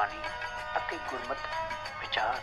ਬਾਣੀ ਅਤੇ ਗੁਰਮਤ ਵਿਚਾਰ।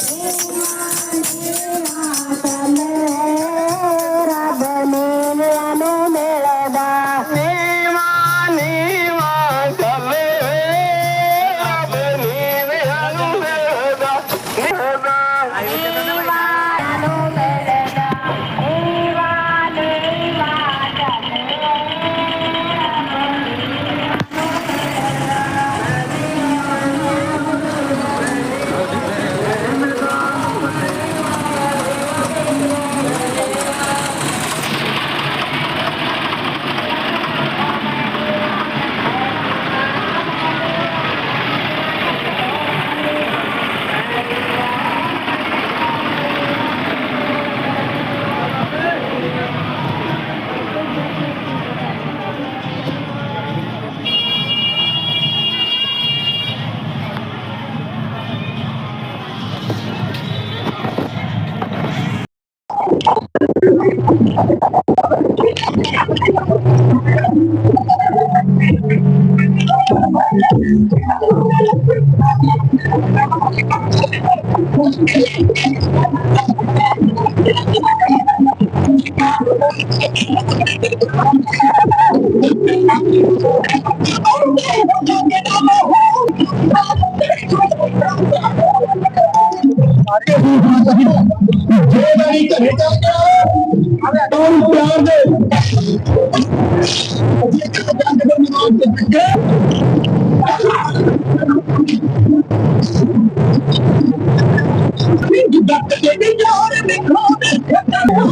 오. ਜੇ ਨਹੀਂ ਘਰੇ ਚੱਲਦਾ ਕੌਣ ਪਿਆਰ ਦੇ ਜੇ ਕਿਤੇ ਬੰਦ ਕਰਨ ਨੂੰ ਤੇ ਪਿੱਛੇ ਨਹੀਂ ਜੁਦਾ ਤੇ ਨਹੀਂ ਜਾ ਰਹੇ ਦੇਖੋ ਦੇਖੋ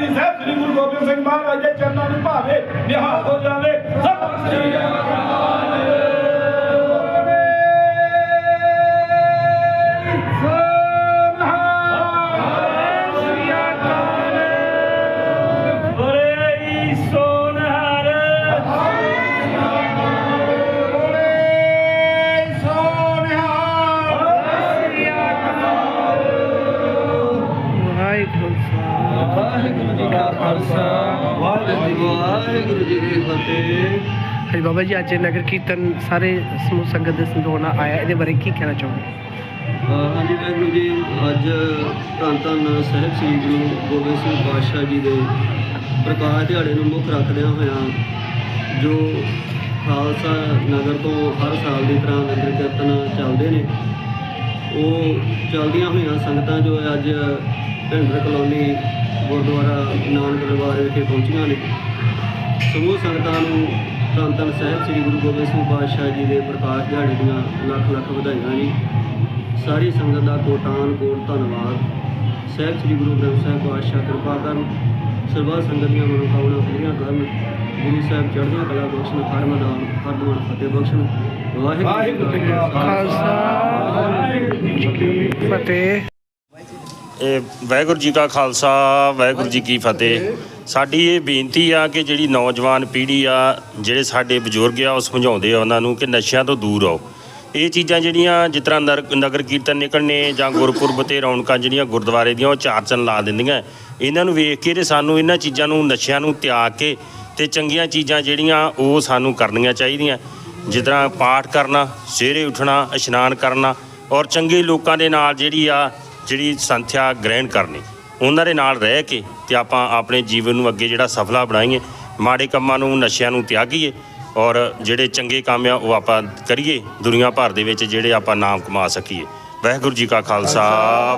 ਜਾਵੇ ਸਾਹਿਬ ਸ੍ਰੀ ਗੁਰੂ ਗੋਬਿੰਦ ਸਿੰਘ ਮਹਾਰਾਜ ਦੇ ਚਰਨਾਂ ਨੂੰ ਭਾਵੇ ਨਿਹਾਲ ਹੋ ਜਾਵੇ। ਬੋਲੇ ਹਾਂਜੀ ਬਾਬਾ ਜੀ ਅੱਜ ਨਗਰ ਕੀਰਤਨ ਸਾਰੇ ਸਮੂਹ ਸੰਗਤ ਦੇ ਸੰਦੋਣਾ ਆਇਆ ਇਹਦੇ ਬਾਰੇ ਕੀ ਕਹਿਣਾ ਚਾਹੋਗੇ? ਹਾਂਜੀ ਵਾਹਿਗੁਰੂ ਜੀ ਅੱਜ ਧੰਨ ਧੰਨ ਸਾਹਿਬ ਸ੍ਰੀ ਗੁਰੂ ਗੋਬਿੰਦ ਸਿੰਘ ਪਾਤਸ਼ਾਹ ਜੀ ਦੇ ਪ੍ਰਕਾਸ਼ ਦਿਹਾੜੇ ਨੂੰ ਮੁੱਖ ਰੱਖਦਿਆਂ ਹੋਇਆਂ ਜੋ ਖਾਲਸਾ ਨਗਰ ਤੋਂ ਹਰ ਸਾਲ ਦੀ ਤਰ੍ਹਾਂ ਨਗਰ ਕੀਰਤਨ ਚੱਲਦੇ ਨੇ ਉਹ ਚੱਲਦੀਆਂ ਹੋਈਆਂ ਸੰਗਤਾਂ ਜੋ ਅੱਜ ਭਿੰਡਰ ਕਲੋਨੀ ਗੁਰਦੁਆਰਾ ਨਾਨਕ ਦਰਬਾਰ ਵਿਖੇ ਪਹੁੰਚੀਆਂ ਨੇ। ਸਮੂਹ ਸੰਗਤਾਂ ਨੂੰ ਧੰਨ ਧੰਨ ਸਾਹਿਬ ਸ੍ਰੀ ਗੁਰੂ ਗੋਬਿੰਦ ਸਿੰਘ ਪਾਤਸ਼ਾਹ ਜੀ ਦੇ ਪ੍ਰਕਾਸ਼ ਦਿਹਾੜੇ ਦੀਆਂ ਲੱਖ ਲੱਖ ਵਧਾਈਆਂ ਜੀ। ਸਾਰੀ ਸੰਗਤ ਦਾ ਕੋਟਾਨ ਕੋਟ ਧੰਨਵਾਦ। ਸਾਹਿਬ ਸ੍ਰੀ ਗੁਰੂ ਗ੍ਰੰਥ ਸਾਹਿਬ ਪਾਤਸ਼ਾਹ ਕਿਰਪਾ ਕਰਨ। ਸਰਬੱਤ ਸੰਗਤ ਦੀਆਂ ਮਨੋਕਾਮਨਾ ਪੂਰੀਆਂ ਕਰਨ। ਗੁਰੂ ਸਾਹਿਬ ਚੜ੍ਹਦੀਆਂ ਕਲਾ ਬਖਸ਼ਣ ਹਰ ਮੈਦਾਨ ਹਰ ਦਵਾਨ ਫਤਿਹ ਬਖਸ਼ਣ। ਵਾਹਿਗੁਰੂ ਜੀ ਕਾ ਖਾਲਸਾ। ਫਤਿਹ। ਇਹ ਵਾਹਿਗੁਰੂ ਜੀ ਕਾ ਖਾਲਸਾ, ਵਾਹਿਗੁਰੂ ਜੀ ਕੀ ਫਤਿਹ। ਸਾਡੀ ਇਹ ਬੇਨਤੀ ਆ ਕਿ ਜਿਹੜੀ ਨੌਜਵਾਨ ਪੀੜ੍ਹੀ ਆ, ਜਿਹੜੇ ਸਾਡੇ ਬਜ਼ੁਰਗ ਆ, ਉਹ ਸਮਝਾਉਂਦੇ ਆ ਉਹਨਾਂ ਨੂੰ ਕਿ ਨਸ਼ਿਆਂ ਤੋਂ ਦੂਰ ਆਓ ਇਹ ਚੀਜ਼ਾਂ ਜਿਹੜੀਆਂ ਜਿਸ ਤਰ੍ਹਾਂ ਨਰ- ਨਗਰ ਕੀਰਤਨ ਨਿਕਲਣੇ ਜਾਂ ਗੁਰਪੁਰਬ ਤੇ ਰੌਣਕਾਂ ਜਿਹੜੀਆਂ ਗੁਰਦੁਆਰੇ ਦੀਆਂ, ਉਹ ਚਾਰ ਚੰਨ ਲਾ ਦਿੰਦੀਆਂ। ਇਹਨਾਂ ਨੂੰ ਵੇਖ ਕੇ ਤੇ ਸਾਨੂੰ ਇਹਨਾਂ ਚੀਜ਼ਾਂ ਨੂੰ, ਨਸ਼ਿਆਂ ਨੂੰ ਤਿਆਗ ਕੇ ਤੇ ਚੰਗੀਆਂ ਚੀਜ਼ਾਂ ਜਿਹੜੀਆਂ, ਉਹ ਸਾਨੂੰ ਕਰਨੀਆਂ ਚਾਹੀਦੀਆਂ। ਜਿਸ ਤਰ੍ਹਾਂ ਪਾਠ ਕਰਨਾ, ਸਵੇਰੇ ਉੱਠਣਾ, ਇਸ਼ਨਾਨ ਕਰਨਾ ਔਰ ਚੰਗੇ ਲੋਕਾਂ ਦੇ ਨਾਲ ਜਿਹੜੀ ਆ ਜਿਹੜੀ ਸੰਥਿਆ ਗ੍ਰਹਿਣ ਕਰਨੀ ਉਹਨਾਂ ਦੇ ਨਾਲ ਰਹਿ ਕੇ ਤੇ ਆਪਾਂ ਆਪਣੇ ਜੀਵਨ ਨੂੰ ਅੱਗੇ ਜਿਹੜਾ ਸਫਲਾ ਬਣਾਈਏ ਮਾੜੇ ਕੰਮਾਂ ਨੂੰ ਨਸ਼ਿਆਂ ਨੂੰ ਤਿਆਗੀਏ ਔਰ ਜਿਹੜੇ ਚੰਗੇ ਕੰਮ ਆ ਉਹ ਆਪਾਂ ਕਰੀਏ ਦੁਨੀਆ ਭਰ ਦੇ ਵਿੱਚ ਜਿਹੜੇ ਆਪਾਂ ਨਾਮ ਕਮਾ ਸਕੀਏ। ਵਾਹਿਗੁਰੂ ਜੀ ਕਾ ਖਾਲਸਾ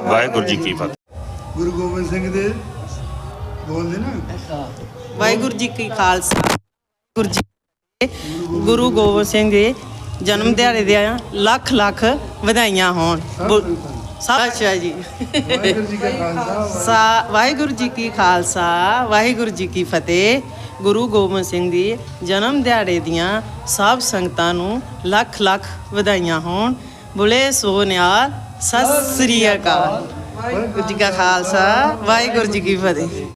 ਵਾਹਿਗੁਰੂ ਜੀ ਕੀ ਫਤਿਹ। ਗੁਰੂ ਗੋਬਿੰਦ ਸਿੰਘ ਦੇ ਬੋਲਦੇ ਨਾ? ਵਾਹਿਗੁਰੂ ਜੀ ਕੀ ਖਾਲਸਾ ਗੁਰੂ ਜੀ। ਗੁਰੂ ਗੋਬਿੰਦ ਸਿੰਘ ਦੇ ਜਨਮ ਦਿਹਾੜੇ ਦੀਆਂ ਲੱਖ ਲੱਖ ਵਧਾਈਆਂ ਹੋਣ। ਬੋ- ਸਤਿ ਸ਼੍ਰੀ ਜੀ। ਵਾਹਿਗੁਰੂ ਜੀ ਕਾ ਖਾਲਸਾ ਸਾ, ਵਾਹਿਗੁਰੂ ਜੀ ਕੀ ਖਾਲਸਾ, ਵਾਹਿਗੁਰੂ ਜੀ ਕੀ ਫਤਿਹ। ਗੁਰੂ ਗੋਬਿੰਦ ਸਿੰਘ ਦੀ ਜਨਮ ਦਿਹਾੜੇ ਦੀਆਂ ਸਭ ਸੰਗਤਾਂ ਨੂੰ ਲੱਖ ਲੱਖ ਵਧਾਈਆਂ ਹੋਣ। ਬੁਲੇ ਸੋ ਨਿਹਾਲ, ਸਤਿ ਸ੍ਰੀ ਅਕਾਲ। ਵਾਹਿਗੁਰੂ ਜੀ ਕਾ ਖਾਲਸਾ, ਵਾਹਿਗੁਰੂ ਜੀ ਕੀ ਫਤਿਹ।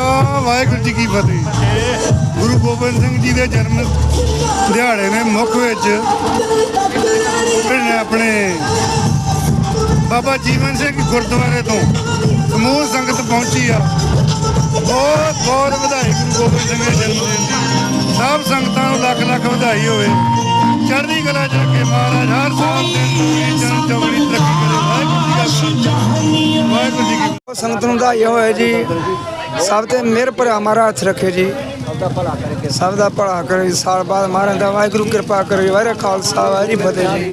ਕਾ ਵਾਹਿਗੁਰੂ ਜੀ ਕੀ ਫਤਿਹ। ਗੁਰੂ ਗੋਬਿੰਦ ਸਿੰਘ ਜੀ ਦੇ ਜਨਮ ਦਿਹਾੜੇ ਨੇ ਮੁੱਖ ਵਿੱਚ ਆਪਣੇ ਬਾਬਾ ਜੀਵਨ ਸਿੰਘ ਗੁਰਦੁਆਰੇ ਤੋਂ ਸਮੂਹ ਸੰਗਤ ਪਹੁੰਚੀ ਆ। ਬਹੁਤ ਬਹੁਤ ਵਧਾਈ ਗੁਰੂ ਗੋਬਿੰਦ ਸਿੰਘ ਦੇ ਜਨਮ ਦਿਨ ਦੀ। ਸਭ ਸੰਗਤਾਂ ਨੂੰ ਲੱਖ ਲੱਖ ਵਧਾਈ ਹੋਵੇ। ਚੜ੍ਹਦੀ ਕਲਾ ਚ ਕੇ ਮਹਾਰਾਜ ਹਰ ਸਾਲ ਦੇ ਜਨ ਚੌਗਣੀ ਤਰੱਕੀ ਕਰੇ। ਵਾਹਿਗੁਰੂ ਜੀ ਕਾ ਜੀ ਸੰਗਤ ਨੂੰ ਵਧਾਈ ਹੋਏ ਜੀ। ਸਭ ਤੇ ਮਿਹਰ ਭਰਾ ਮਾਰਾ ਹੱਥ ਰੱਖੇ ਜੀ। ਸਭ ਦਾ ਭਲਾ ਕਰੇ ਸਭ ਦਾ ਭਲਾ ਕਰੇ ਸਾਲ ਬਾਅਦ ਮਹਾਰਾਜ ਦਾ ਵਾਹਿਗੁਰੂ ਕਿਰਪਾ ਕਰੇ ਵਾਹਿਗੁਰੂ ਖਾਲਸਾ ਵਾਹਿਗੁਰੂ ਫਤਿਹ ਜੀ।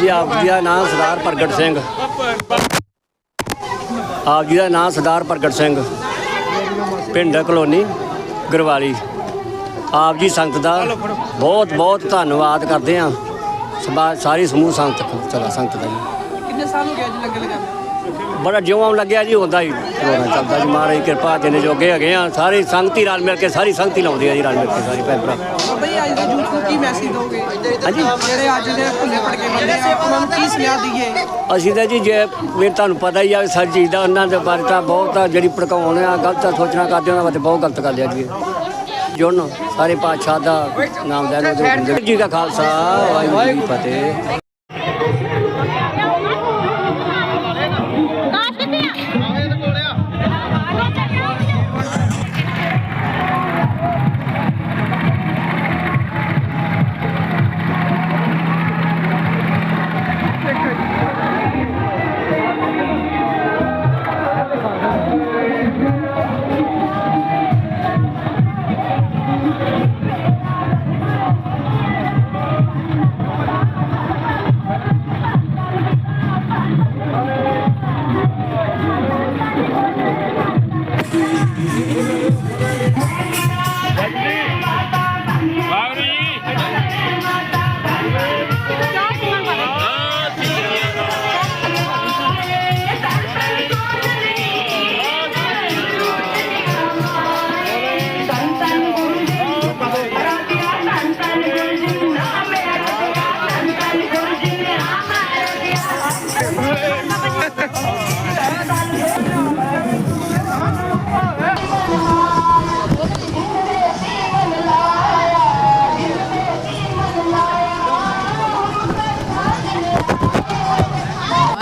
ਹਾਂਜੀ ਆਪ ਜੀ ਦਾ ਨਾਮ ਸਰਦਾਰ ਪ੍ਰਗਟ ਸਿੰਘ। ਆਪ ਜੀ ਦਾ ਨਾਮ ਸਰਦਾਰ ਪ੍ਰਗਟ ਸਿੰਘ। ਪਿੰਡ ਕਲੋਨੀ, ਗਰਵਾਲੀ। ਆਪ ਜੀ ਸੰਗਤ ਦਾ ਬਹੁਤ ਬਹੁਤ ਧੰਨਵਾਦ ਕਰਦੇ ਹਾਂ। ਸਾਰੀ ਸਮੂਹ ਸੰਗਤ ਚਲਾ, ਸੰਗਤ ਦਾ ਜੀ। ਕਿੰਨੇ ਸਾਲ ਹੋ ਗਏ ਅੱਜ ਲੰਗਰ ਲਗਾਉਂਦੇ? ਬੜਾ ਜਿਉਂ ਲੱਗਿਆ ਜੀ ਹੁੰਦਾ ਹੀ। ਚੱਲਦਾ ਜੀ ਮਹਾਰਾਜ ਦੀ ਕਿਰਪਾ ਜਿੰਨੇ ਜੋਗੇ ਹੈਗੇ ਆ ਸਾਰੀ ਸੰਗਤੀ ਰਲ ਮਿਲ ਕੇ ਸਾਰੀ ਸੰਗਤੀ ਲਾਉਂਦੀ ਆ ਜੀ ਰਲ ਮਿਲ ਕੇ ਸਾਰੀ ਭੈਣ ਭਰਾ। ਬਾਬਾ ਜੀ ਅੱਜ ਦੇ ਯੂਥ ਨੂੰ ਕੀ ਮੈਸੇਜ ਦੋਗੇ? ਹਾਂਜੀ। ਜਿਹੜੇ ਅੱਜ ਦੇ ਭੁੱਲੇ ਪੜਕੇ ਬੰਦੇ ਆ ਉਹਨਾਂ ਨੂੰ ਕੀ ਸੁਨੇਹਾ ਦਈਏ? ਅਸੀਂ ਤਾਂ ਜੀ ਜੇ ਵੀ ਤੁਹਾਨੂੰ ਪਤਾ ਹੀ ਆ ਸਾਰੀ ਚੀਜ਼ ਦਾ ਉਹਨਾਂ ਦੇ ਬਾਰੇ ਤਾਂ ਬਹੁਤ ਆ ਜਿਹੜੀ ਭੜਕਾਉਣ ਆ ਗਲਤ ਸੋਚਣਾ ਕਰਦੇ ਉਹਨਾਂ ਬਾਰੇ ਬਹੁਤ ਗਲਤ ਗੱਲ ਆ ਜੀ। ਜੁੜਨ ਸਾਰੇ ਪਾਤਸ਼ਾਹ ਦਾ ਨਾਮ ਲੈ ਲਓ ਤੇ ਜੀ ਦਾ ਖਾਲਸਾ ਵਾਹਿਗੁਰੂ ਜੀ ਕੀ ਫਤਿਹ।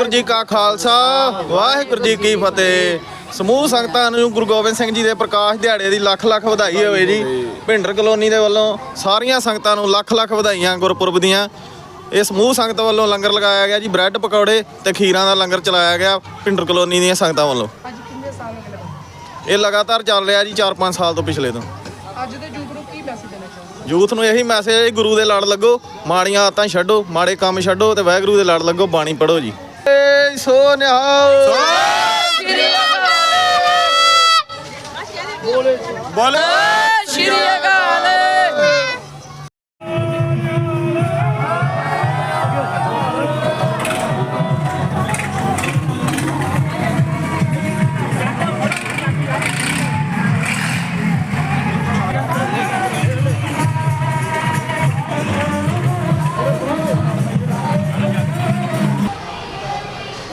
ਵਾਹਿਗੁਰੂ ਜੀ ਕਾ ਖਾਲਸਾ ਵਾਹਿਗੁਰੂ ਜੀ ਕੀ ਫਤਿਹ। ਸਮੂਹ ਸੰਗਤਾਂ ਨੂੰ ਗੁਰੂ ਗੋਬਿੰਦ ਸਿੰਘ ਜੀ ਦੇ ਪ੍ਰਕਾਸ਼ ਦਿਹਾੜੇ ਦੀ ਲੱਖ ਲੱਖ ਵਧਾਈ ਹੋਵੇ ਜੀ। ਭਿੰਡਰ ਕਲੋਨੀ ਦੇ ਵੱਲੋਂ ਸਾਰੀਆਂ ਸੰਗਤਾਂ ਨੂੰ ਲੱਖ ਲੱਖ ਵਧਾਈਆਂ ਗੁਰਪੁਰਬ ਦੀਆਂ। ਇਹ ਸਮੂਹ ਸੰਗਤ ਵੱਲੋਂ ਲੰਗਰ ਲਗਾਇਆ ਗਿਆ ਜੀ ਬ੍ਰੈਡ ਪਕੌੜੇ ਤੇ ਖੀਰਾਂ ਦਾ ਲੰਗਰ ਚਲਾਇਆ ਗਿਆ ਭਿੰਡਰ ਕਲੋਨੀ ਦੀਆਂ ਸੰਗਤਾਂ ਵੱਲੋਂ? ਇਹ ਲਗਾਤਾਰ ਚੱਲ ਰਿਹਾ ਜੀ 4-5 ਸਾਲ ਤੋਂ ਪਿਛਲੇ ਤੋਂ। ਅੱਜ ਦੇ ਯੂਥ ਨੂੰ ਕੀ ਮੈਸੇਜ ਦੇਣਾ ਚਾਹੁੰਦੇ ਯੂਥ ਨੂੰ ਇਹੀ ਮੈਸੇਜ ਹੈ ਗੁਰੂ ਦੇ ਲੜ ਲੱਗੋ ਮਾੜੀਆਂ ਆਦਤਾਂ ਛੱਡੋ ਮਾੜੇ ਕੰਮ ਛੱਡੋ ਤੇ ਵਾਹਿਗੁਰੂ ਦੇ ਲੜ ਲੱਗੋ ਬਾਣੀ ਪੜੋ ਜੀ। ਸੋ ਨਿਹਾਲ ਬੋਲੇ।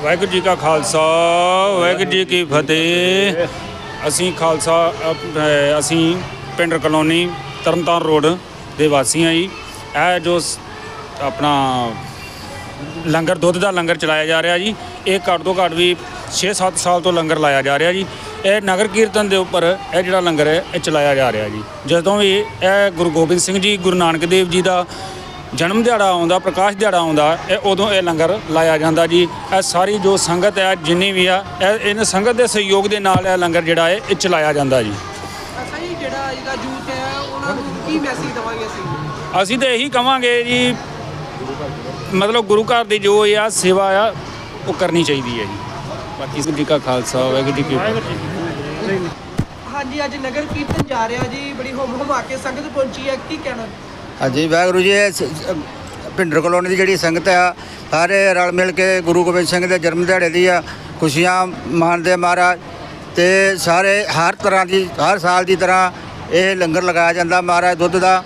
ਵਾਹਿਗੁਰੂ ਜੀ ਕਾ ਖਾਲਸਾ, ਵਾਹਿਗੁਰੂ ਜੀ ਕੀ ਫਤਿਹ। ਅਸੀਂ ਖਾਲਸਾ ਅਪ- ਅਸੀਂ ਪਿੰਡ ਕਲੋਨੀ ਤਰਨਤਾਰਨ ਰੋਡ ਦੇ ਵਾਸੀ ਹਾਂ ਜੀ। ਇਹ ਜੋ ਸ- ਆਪਣਾ ਲੰਗਰ, ਦੁੱਧ ਦਾ ਲੰਗਰ ਚਲਾਇਆ ਜਾ ਰਿਹਾ ਜੀ। ਇਹ ਘੱਟ ਤੋਂ ਘੱਟ ਵੀ 6-7 ਸਾਲ ਤੋਂ ਲੰਗਰ ਲਾਇਆ ਜਾ ਰਿਹਾ ਜੀ। ਇਹ ਨਗਰ ਕੀਰਤਨ ਦੇ ਉੱਪਰ ਇਹ ਜਿਹੜਾ ਲੰਗਰ ਹੈ, ਇਹ ਚਲਾਇਆ ਜਾ ਰਿਹਾ ਜੀ। ਜਦੋਂ ਵੀ ਇਹ ਗੁਰੂ ਗੋਬਿੰਦ ਸਿੰਘ ਜੀ, ਗੁਰੂ ਨਾਨਕ ਦੇਵ ਜੀ ਦਾ ਜਨਮ ਦਿਹਾੜਾ ਆਉਂਦਾ ਪ੍ਰਕਾਸ਼ ਦਿਹਾੜਾ ਆਉਂਦਾ ਇਹ ਉਦੋਂ ਇਹ ਲੰਗਰ ਲਾਇਆ ਜਾਂਦਾ ਜੀ। ਇਹ ਸਾਰੀ ਜੋ ਸੰਗਤ ਹੈ ਜਿੰਨੀ ਵੀ ਆ ਇਹ ਇਹਨਾਂ ਸੰਗਤ ਦੇ ਸਹਿਯੋਗ ਦੇ ਨਾਲ ਇਹ ਲੰਗਰ ਜਿਹੜਾ ਹੈ ਇਹ ਚਲਾਇਆ ਜਾਂਦਾ ਜੀ। ਅੱਛਾ ਜੀ ਜਿਹੜਾ ਇਹਦਾ ਯੂਥ ਹੈ ਉਹਨਾਂ ਨੂੰ ਕੀ ਮੈਸੇਜ ਦਵਾਂਗੇ ਅਸੀਂ? ਅਸੀਂ ਤਾਂ ਇਹੀ ਕਵਾਂਗੇ ਜੀ ਮਤਲਬ ਗੁਰੂ ਘਰ ਦੀ ਜੋ ਇਹ ਆ ਸੇਵਾ ਆ ਉਹ ਕਰਨੀ ਚਾਹੀਦੀ ਹੈ ਜੀ। ਬਾਕੀ ਜੀ ਕਾ ਖਾਲਸਾ ਵਾਹਿਗੁਰੂ ਜੀ ਕੀ ਫਤਿਹ। ਹਾਂਜੀ ਅੱਜ ਨਗਰ ਕੀਰਤਨ ਜਾ ਰਿਹਾ ਜੀ ਬੜੀ ਹੁਮ ਹੁਮਾ ਕੇ ਸੰਗਤ ਪਹੁੰਚੀ ਹੈ ਕੀ ਕਹਿਣਾ? ਹਾਂਜੀ, ਵਾਹਿਗੁਰੂ ਜੀ, ਇਹ ਸ- ਸ- ਭਿੰਡਰ ਕਲੋਨੀ ਦੀ ਜਿਹੜੀ ਸੰਗਤ ਆ ਸਾਰੇ ਰਲ ਮਿਲ ਕੇ ਗੁਰੂ ਗੋਬਿੰਦ ਸਿੰਘ ਦੇ ਜਨਮ ਦਿਹਾੜੇ ਦੀ ਆ, ਖੁਸ਼ੀਆਂ ਮਾਣਦੇ ਆ ਮਹਾਰਾਜ। ਤੇ ਸਾਰੇ, ਹਰ ਤਰ੍ਹਾਂ ਦੀ, ਹਰ ਸਾਲ ਦੀ ਤਰ੍ਹਾਂ ਇਹ ਲੰਗਰ ਲਗਾਇਆ ਜਾਂਦਾ ਮਹਾਰਾਜ ਦੁੱਧ ਦਾ।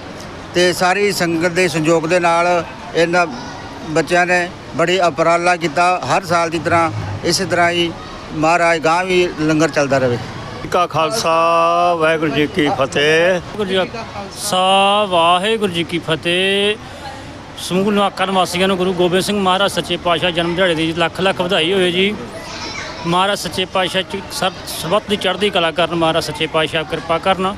ਤੇ ਸਾਰੀ ਸੰਗਤ ਦੇ ਸੰਯੋਗ ਦੇ ਨਾਲ ਇਹਨਾਂ ਬੱਚਿਆਂ ਨੇ ਬੜੀ ਉਪਰਾਲਾ ਕੀਤਾ। ਹਰ ਸਾਲ ਦੀ ਤਰ੍ਹਾਂ, ਇਸੇ ਤਰ੍ਹਾਂ ਹੀ ਮਹਾਰਾਜ ਗਾਂ ਵੀ ਲੰਗਰ ਚੱਲਦਾ ਰਹੇ। ਕਾ ਖਾਲਸਾ, ਵਾਹਿਗੁਰੂ ਜੀ ਕੀ ਫਤਿਹ। ਵਾਹਿਗੁਰੂ ਜੀ ਕਾ ਖਾਲਸਾ, ਵਾਹਿਗੁਰੂ ਜੀ ਕੀ ਫਤਿਹ। ਸਮੂਹ ਨਿਵਾਕਾਂ ਨਿਵਾਸੀਆਂ ਨੂੰ ਗੁਰੂ ਗੋਬਿੰਦ ਸਿੰਘ ਮਹਾਰਾਜ ਸੱਚੇ ਪਾਤਸ਼ਾਹ ਜਨਮ ਦਿਹਾੜੇ ਦੀ ਲੱਖ ਲੱਖ ਵਧਾਈ ਹੋਵੇ ਜੀ। ਮਹਾਰਾਜ ਸੱਚੇ ਪਾਤਸ਼ਾਹ ਚ ਸਭ ਸਬਤ ਦੀ ਚੜ੍ਹਦੀ ਕਲਾ ਕਰਨ ਮਹਾਰਾਜ ਸੱਚੇ ਪਾਤਸ਼ਾਹ ਕਿਰਪਾ ਕਰਨ।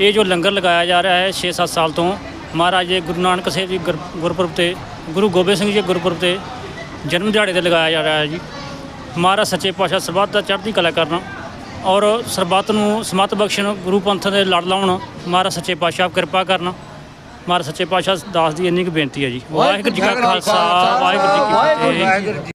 ਇਹ ਜੋ ਲੰਗਰ ਲਗਾਇਆ ਜਾ ਰਿਹਾ ਹੈ 6-7 ਸਾਲ ਤੋਂ, ਮਹਾਰਾਜ ਦੇ ਗੁਰੂ ਨਾਨਕ ਸਾਹਿਬ ਜੀ ਗੁਰ- ਗੁਰਪੁਰਬ ਤੇ, ਗੁਰੂ ਗੋਬਿੰਦ ਸਿੰਘ ਜੀ ਗੁਰਪੁਰਬ ਤੇ ਜਨਮ ਦਿਹਾੜੇ ਤੇ ਲਗਾਇਆ ਜਾ ਰਿਹਾ ਹੈ ਜੀ। ਮਹਾਰਾਜ ਸੱਚੇ ਪਾਤਸ਼ਾਹ ਸਰਬੱਤ ਦਾ ਚੜ੍ਹਦੀ ਕਲਾ ਕਰਨ। ਔਰ ਸਰਬੱਤ ਨੂੰ ਸਮਤ ਬਖਸ਼ਣ ਗੁਰੂ ਪੰਥ ਦੇ ਲੜ ਲਾਉਣ ਮਹਾਰਾਜ ਸੱਚੇ ਪਾਤਸ਼ਾਹ ਕਿਰਪਾ ਕਰਨ। ਮਹਾਰਾਜ ਸੱਚੇ ਪਾਤਸ਼ਾਹ ਦਾਸ ਦੀ ਇੰਨੀ ਕੁ ਬੇਨਤੀ ਹੈ ਜੀ। ਵਾਹਿਗੁਰੂ ਜੀ ਕਾ ਖਾਲਸਾ ਵਾਹਿਗੁਰੂ ਜੀ ਕੀ ਫਤਿਹ।